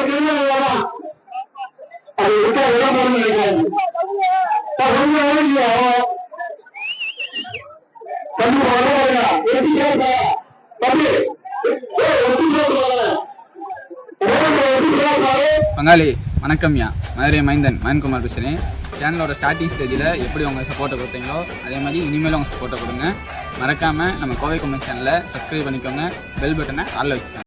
அது தம்பி வர எப்படி தம்பி எப்படி கேட்டா? பங்காளி வணக்கம்யா மதுரை மைந்தன் மயன்குமார் பேசுகிறேன் சேனலோட ஸ்டார்டிங் ஸ்டேஜில் எப்படி உங்கள் சப்போர்ட்டை கொடுத்தீங்களோ அதே மாதிரி இனிமேலும் உங்கள் சப்போர்ட்டை கொடுங்க. மறக்காமல் நம்ம கோவை கும்மன் சேனலை சப்ஸ்கிரைப் பண்ணிக்கோங்க. பெல் பட்டனை ஆளில் வச்சுக்கோங்க.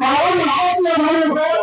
மாவட்டத்தில்